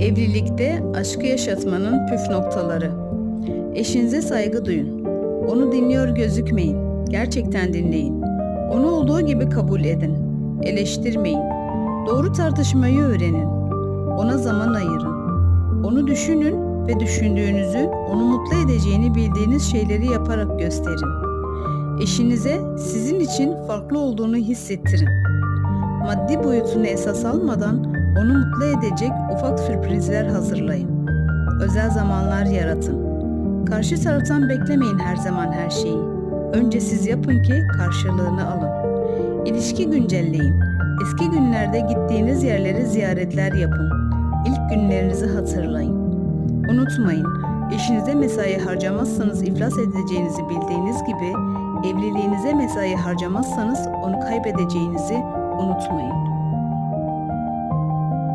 Evlilikte aşkı yaşatmanın püf noktaları. Eşinize saygı duyun. Onu dinliyor gözükmeyin. Gerçekten dinleyin. Onu olduğu gibi kabul edin. Eleştirmeyin. Doğru tartışmayı öğrenin. Ona zaman ayırın. Onu düşünün ve düşündüğünüzü, onu mutlu edeceğini bildiğiniz şeyleri yaparak gösterin. Eşinize sizin için farklı olduğunu hissettirin. Maddi boyutunu esas almadan onu mutlu edecek ufak sürprizler hazırlayın. Özel zamanlar yaratın. Karşı taraftan beklemeyin her zaman her şeyi. Önce siz yapın ki karşılığını alın. İlişki güncelleyin. Eski günlerde gittiğiniz yerlere ziyaretler yapın. İlk günlerinizi hatırlayın. Unutmayın, eşinize mesai harcamazsanız iflas edeceğinizi bildiğiniz gibi evliliğinize mesai harcamazsanız onu kaybedeceğinizi unutmayın.